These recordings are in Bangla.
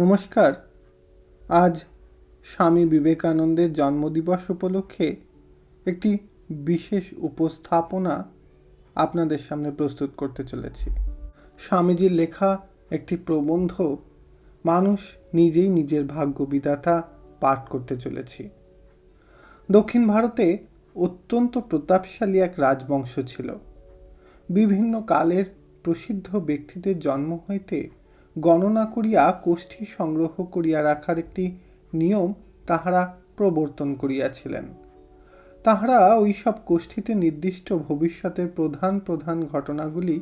নমস্কার। আজ স্বামী বিবেকানন্দের জন্মদিবস উপলক্ষে একটি বিশেষ উপস্থাপনা আপনাদের সামনে প্রস্তুত করতে চলেছি। স্বামীজির লেখা একটি প্রবন্ধ মানুষ নিজেই নিজের ভাগ্য বিধাতা পাঠ করতে চলেছি। দক্ষিণ ভারতে অত্যন্ত প্রতাপশালী এক রাজবংশ ছিল। বিভিন্ন কালের প্রসিদ্ধ ব্যক্তিদের জন্ম হইতে গণনা করিয়া কোষ্ঠী সংগ্রহ করিয়া রাখার একটি নিয়ম তাহারা প্রবর্তন করিয়াছিলেন। তাহারা ওইসব কোষ্ঠীতে নির্দিষ্ট ভবিষ্যতের প্রধান প্রধান ঘটনাগুলি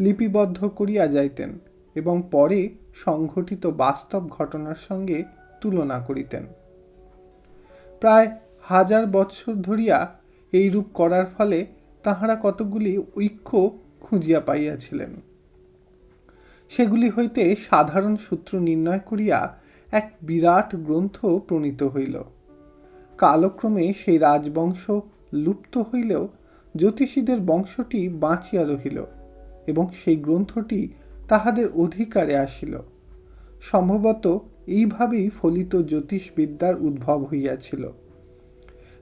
লিপিবদ্ধ করিয়া যাইতেন এবং পরে সংঘটিত বাস্তব ঘটনার সঙ্গে তুলনা করিতেন। প্রায় হাজার বৎসর ধরিয়া এইরূপ করার ফলে তাহারা কতকগুলি ঐক্য খুঁজিয়া পাইয়াছিলেন। সেগুলি হইতে সাধারণ সূত্র নির্ণয় করিয়া এক বিরাট গ্রন্থ প্রণীত হইল। কালক্রমে সেই রাজবংশ লুপ্ত হইলেও জ্যোতিষীদের বংশটি বাঁচিয়া রহিল এবং সেই গ্রন্থটি তাহাদের অধিকারে আসিল। সম্ভবত এইভাবেই ফলিত জ্যোতিষবিদ্যার উদ্ভব হইয়াছিল।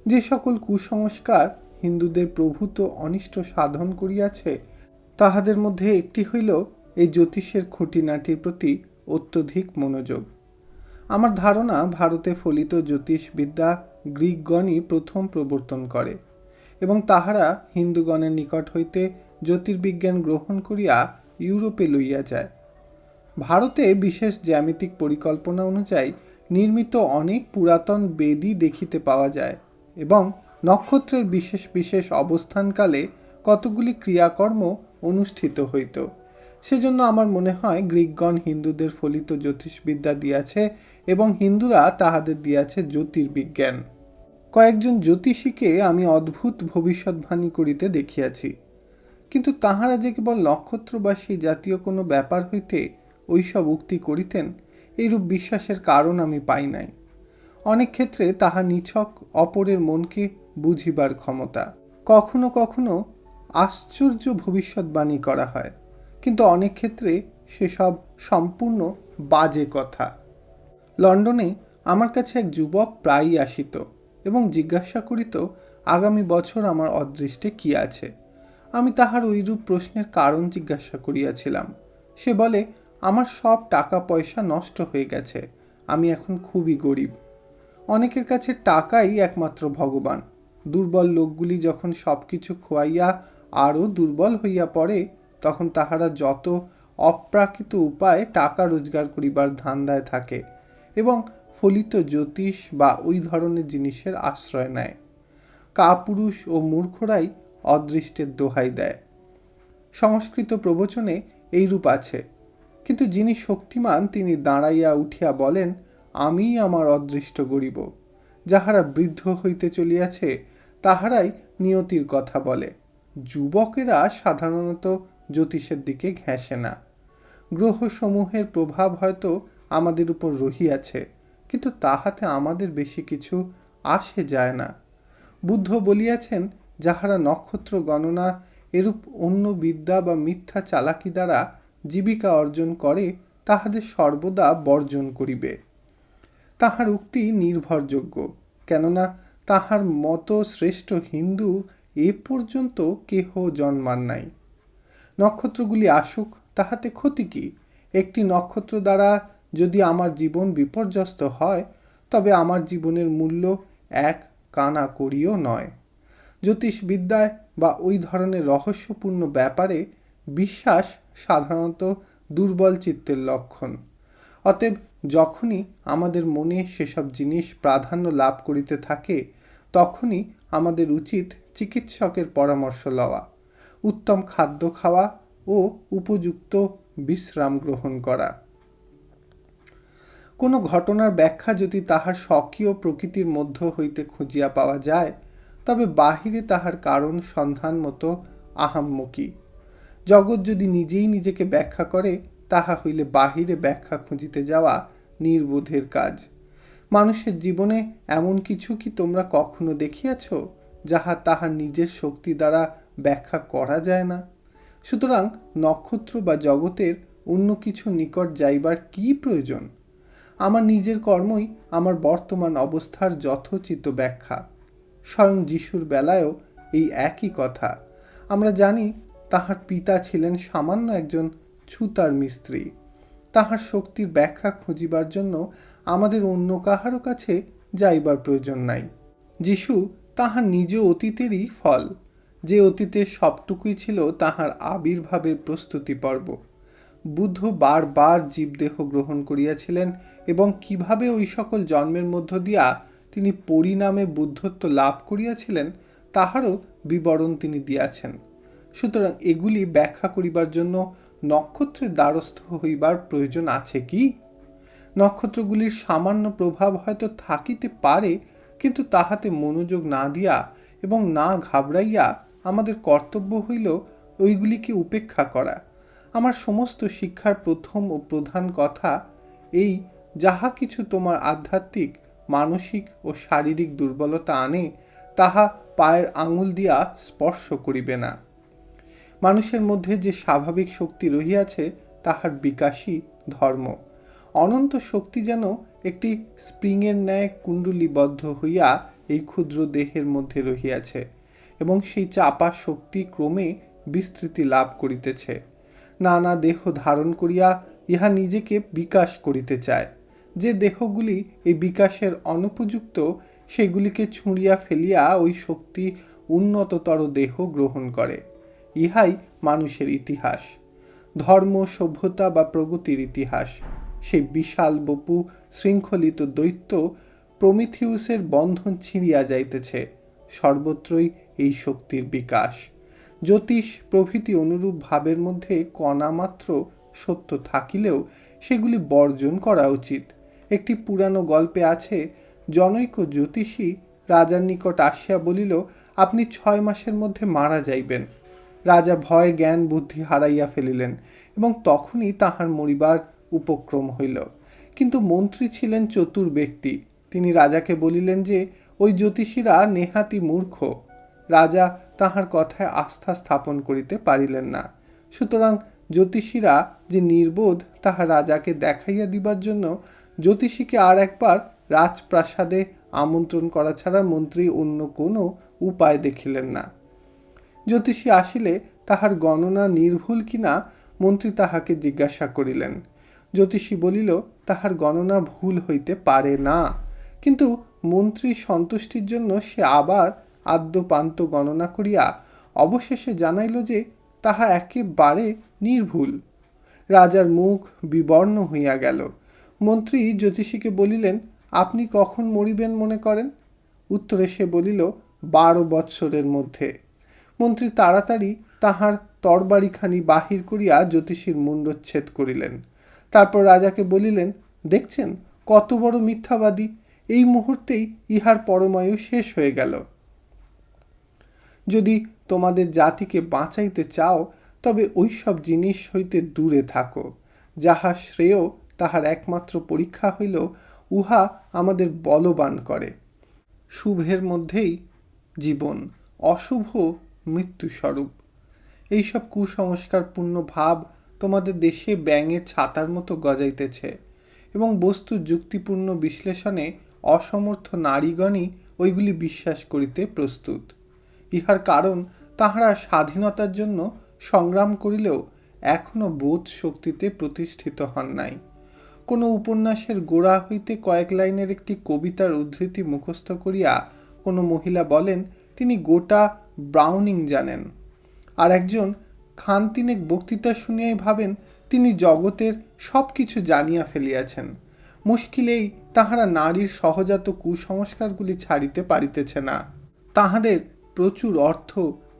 যে সকল কুসংস্কার হিন্দুদের প্রভূত অনিষ্ট সাধন করিয়াছে, তাহাদের মধ্যে একটি হইল এই জ্যোতিষের খুঁটিনাটির প্রতি অত্যধিক মনোযোগ। আমার ধারণা, ভারতে ফলিত জ্যোতিষবিদ্যা গ্রিকগণই প্রথম প্রবর্তন করে এবং তাহারা হিন্দুগণের নিকট হইতে জ্যোতির্বিজ্ঞান গ্রহণ করিয়া ইউরোপে লইয়া যায়। ভারতে বিশেষ জ্যামিতিক পরিকল্পনা অনুযায়ী নির্মিত অনেক পুরাতন বেদি দেখিতে পাওয়া যায় এবং নক্ষত্রের বিশেষ বিশেষ অবস্থানকালে কতগুলি ক্রিয়াকর্ম অনুষ্ঠিত হইত। সেজন্য আমার মনে হয় গ্রিকগণ হিন্দুদের ফলিত জ্যোতিষবিদ্যা দিয়াছে এবং হিন্দুরা তাহাদের দিয়াছে জ্যোতির্বিজ্ঞান। কয়েকজন জ্যোতিষীকে আমি অদ্ভুত ভবিষ্যৎবাণী করিতে দেখিয়াছি। কিন্তু তাহারা যে কেবল নক্ষত্রবাসী জাতীয় কোনো ব্যাপার হইতে ওইসব উক্তি করিতেন, এইরূপ বিশ্বাসের কারণ আমি পাই নাই। অনেক ক্ষেত্রে তাহা নিছক অপরের মনকে বুঝিবার ক্ষমতা। কখনো কখনো আশ্চর্য ভবিষ্যৎবাণী করা হয়। কিন্তু অনেক ক্ষেত্রে সেসব সম্পূর্ণ বাজে কথা। লন্ডনে আমার কাছে এক যুবক প্রায়ই আসিত এবং জিজ্ঞাসা করিত, আগামী বছর আমার অদৃষ্টে কি আছে? আমি তাহার ওইরূপ প্রশ্নের কারণ জিজ্ঞাসা করিয়াছিলাম। সে বলে, আমার সব টাকা পয়সা নষ্ট হয়ে গেছে, আমি এখন খুবই গরিব। অনেকের কাছে টাকাই একমাত্র ভগবান। দুর্বল লোকগুলি যখন সব কিছু খোয়াইয়া আরও দুর্বল হইয়া পড়ে তখন তাহারা যত অপ্রাকৃত উপায়ে টাকা রোজগার করিবার ধান্দায় থাকে এবং ফলিত জ্যোতিষ বা ওই ধরনের জিনিসের আশ্রয় নেয়। কাপুরুষ ও মূর্খরাই অদৃষ্টের দোহাই দেয়। সংস্কৃত প্রবচনে এইরূপ আছে, কিন্তু যিনি শক্তিমান, তিনি দাঁড়াইয়া উঠিয়া বলেন আমি আমার অদৃষ্ট গরিব। যাহারা বৃদ্ধ হইতে চলিয়াছে, তাহারাই নিয়তির কথা বলে। যুবকেরা সাধারণত জ্যোতিষের দিকে ঘেঁষে না। গ্রহসমূহের প্রভাব হয়তো আমাদের উপর রহিয়াছে, কিন্তু তাহাতে আমাদের বেশি কিছু আসে যায় না। বুদ্ধ বলিয়াছেন, যাহারা নক্ষত্র গণনা এরূপ অন্য বিদ্যা বা মিথ্যা চালাকি দ্বারা জীবিকা অর্জন করে, তাহাদের সর্বদা বর্জন করিবে। তাহার উক্তি নির্ভরযোগ্য, কেননা তাহার মতো শ্রেষ্ঠ হিন্দু এ পর্যন্ত কেহ জন্মান নাই। নক্ষত্রগুলি আসুক, তাহাতে ক্ষতি কি? একটি নক্ষত্র দ্বারা যদি আমার জীবন বিপর্যস্ত হয়, তবে আমার জীবনের মূল্য এক, কানা করিও নয়। জ্যোতিষবিদ্যায় বা ওই ধরনের রহস্যপূর্ণ ব্যাপারে বিশ্বাস সাধারণত দুর্বল চিত্তের লক্ষণ। অতএব যখনই আমাদের মনে সেসব জিনিস প্রাধান্য লাভ করিতে থাকে, তখনই আমাদের উচিত চিকিৎসকের পরামর্শ লওয়া। উত্তম খাদ্য খাওয়া ও উপযুক্ত বিশ্রাম গ্রহণ করা। কোনো ঘটনার ব্যাখ্যা যদি তাহার স্বকীয় প্রকৃতির মধ্য হইতে খুঁজিয়া পাওয়া যায়, তবে বাহিরে তাহার কারণ সন্ধান মতো আহাম্মকি। জগৎ যদি নিজেই নিজেকে ব্যাখ্যা করে, তাহা হইলে বাহিরে ব্যাখ্যা খুঁজিতে যাওয়া নির্বোধের কাজ। মানুষের জীবনে এমন কিছু কি তোমরা কখনো দেখিয়াছ, যাহা তাহার নিজের শক্তি দ্বারা ব্যাখ্যা করা যায় না। সুতরাং নক্ষত্র বা জগতের অন্য কিছু নিকট যাইবার কি প্রয়োজন? আমার নিজের কর্মই আমার বর্তমান অবস্থার যথোচিত ব্যাখ্যা। স্বয়ং যিশুর বেলায়ও এই একই কথা। আমরা জানি তাহার পিতা ছিলেন সামান্য একজন ছুতার মিস্ত্রি। তাহার শক্তির ব্যাখ্যা খুঁজিবার জন্য আমাদের অন্য কাহারও কাছে যাইবার প্রয়োজন নাই। যিশু তাহার নিজ অতীতেরই ফল। যে অতীতে সবটুকুই ছিল তাহার আবির্ভাবের প্রস্তুতি পর্ব। বুদ্ধ বারবার জীবদেহ গ্রহণ করিয়াছিলেন এবং কীভাবে ওই সকল জন্মের মধ্য দিয়া তিনি পরিণামে বুদ্ধত্ব লাভ করিয়াছিলেন, তাহারও বিবরণ তিনি দিয়াছেন। সুতরাং এগুলি ব্যাখ্যা করিবার জন্য নক্ষত্রের দ্বারস্থ হইবার প্রয়োজন আছে কি? নক্ষত্রগুলির সামান্য প্রভাব হয়তো থাকিতে পারে, কিন্তু তাহাতে মনোযোগ না দিয়া এবং না ঘাবড়াইয়া আমাদের কর্তব্য হইল ওইগুলিকে উপেক্ষা করা। আমার সমস্ত শিক্ষার প্রথম ও প্রধান কথা এই, যাহা কিছু তোমার আধ্যাত্মিক, মানসিক ও শারীরিক দুর্বলতা আনে, তাহা পায়ের আঙুল দিয়া স্পর্শ করিবে না। মানুষের মধ্যে যে স্বাভাবিক শক্তি রহিয়াছে, তাহার বিকাশই ধর্ম। অনন্ত শক্তি যেন একটি স্প্রিংয়ের ন্যায় কুণ্ডলীবদ্ধ হইয়া এই ক্ষুদ্র দেহের মধ্যে রহিয়াছে। এবং সেই চাপা শক্তি ক্রমে বিস্তৃতি লাভ করিতেছে। নানা দেহ ধারণ করিয়া ইহা নিজেকে বিকাশ করিতে চায়। যে দেহগুলি এই বিকাশের অনুপযুক্ত, সেগুলিকে ছুঁড়িয়া ফেলিয়া ওই শক্তি উন্নততর দেহ গ্রহণ করে। ইহাই মানুষের ইতিহাস। ধর্ম, সভ্যতা বা প্রগতির ইতিহাস। সেই বিশাল বপু শৃঙ্খলিত দৈত্য প্রমিথিউসের বন্ধন ছিঁড়িয়া যাইতেছে। সর্বত্রই এই শক্তির বিকাশ। জ্যোতিষ প্রভৃতি অনুরূপ ভাবের মধ্যে কণামাত্র সত্য থাকিলেও সেগুলি বর্জন করা উচিত। একটি পুরানো গল্পে আছে, জনৈক জ্যোতিষী রাজার নিকট আসিয়া বলিল, আপনি ছয় মাসের মধ্যে মারা যাইবেন। রাজা ভয় জ্ঞান বুদ্ধি হারাইয়া ফেলিলেন এবং তখনই তাহার মরিবার উপক্রম হইল। কিন্তু মন্ত্রী ছিলেন চতুর ব্যক্তি। তিনি রাজাকে বলিলেন যে, ওই জ্যোতিষীরা নেহাতি মূর্খ। রাজা তাহার কথায় আস্থা স্থাপন করিতে পারিলেন না। সুতরাং জ্যোতিষীরা যে নির্বোধ তাহা রাজাকে দেখাইয়া দিবার জন্য জ্যোতিষীকে আর একবার রাজপ্রাসাদে আমন্ত্রণ করা ছাড়া মন্ত্রী অন্য কোনো উপায় দেখিলেন না। জ্যোতিষী আসিলে তাহার গণনা নির্ভুল কিনা মন্ত্রী তাহাকে জিজ্ঞাসা করিলেন। জ্যোতিষী বলিল, তাহার গণনা ভুল হইতে পারে না। কিন্তু মন্ত্রী সন্তুষ্টির জন্য সে আবার আদ্যপান্ত গণনা করিয়া অবশেষে জানাইল যে তাহা একেবারে নির্ভুল। রাজার মুখ বিবর্ণ হইয়া গেল। মন্ত্রী জ্যোতিষীকে বলিলেন, আপনি কখন মরিবেন মনে করেন? উত্তরে সে বলিল, বারো বৎসরের মধ্যে। মন্ত্রী তাড়াতাড়ি তাহার তরবারিখানি বাহির করিয়া জ্যোতিষীর মুণ্ডচ্ছেদ করিলেন। তারপর রাজাকে বলিলেন, দেখছেন, কত বড় মিথ্যাবাদী। এই মুহূর্তেই ইহার পরমায়ু শেষ হয়ে গেল। যদি তোমাদের জাতিকে বাঁচাইতে চাও, তবে ওইসব জিনিস হইতে দূরে থাকো। যাহা শ্রেয়, তাহার একমাত্র পরীক্ষা হইল, উহা আমাদের বলবান করে। শুভের মধ্যেই জীবন, অশুভ মৃত্যুস্বরূপ। এইসব কুসংস্কারপূর্ণ ভাব তোমাদের দেশে ব্যাঙের ছাতার মতো গজাইতেছে এবং বস্তু যুক্তিপূর্ণ বিশ্লেষণে অসমর্থ নারীগণই ওইগুলি বিশ্বাস করিতে প্রস্তুত। ইহার কারণ তাহারা স্বাধীনতার জন্য সংগ্রাম করিলেও এখনও বোধ শক্তিতে প্রতিষ্ঠিত হন নাই। কোনো উপন্যাসের গোড়া হইতে কয়েক লাইনের একটি কবিতার উদ্ধৃতি মুখস্থ করিয়া কোনো মহিলা বলেন, তিনি গোটা ব্রাউনিং জানেন। আর একজন খান তিনেক বক্তৃতা শুনিয়াই ভাবেন, তিনি জগতের সব কিছু জানিয়া ফেলিয়াছেন। মুশকিলেই তাহারা নারীর সহজাত কুসংস্কারগুলি ছাড়িতে পারিতেছে না। তাহাদের প্রচুর অর্থ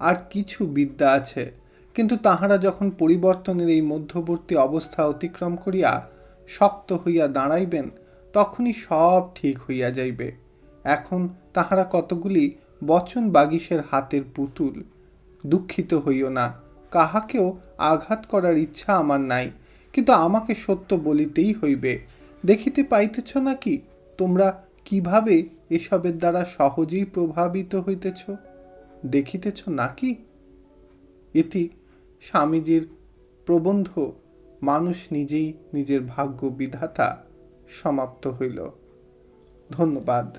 আর কিছু বিদ্যা আছে। কিন্তু তাহারা যখন পরিবর্তনের এই মধ্যবর্তী অবস্থা অতিক্রম করিয়া শক্ত হইয়া দাঁড়াইবেন, তখনই সব ঠিক হইয়া যাইবে। এখন তাহারা কতগুলি বচন বাগিসের হাতের পুতুল। দুঃখিত হইও না, কাহাকেও আঘাত করার ইচ্ছা আমার নাই, কিন্তু আমাকে সত্য বলিতেই হইবে। দেখিতে পাইতেছ নাকি তোমরা কীভাবে এসবের দ্বারা সহজেই প্রভাবিত হইতেছ? দেখিতেছ নাকি? এটি স্বামীজির প্রবন্ধ। মানুষ নিজেই নিজের ভাগ্য বিধাতা সমাপ্ত হইল। ধন্যবাদ।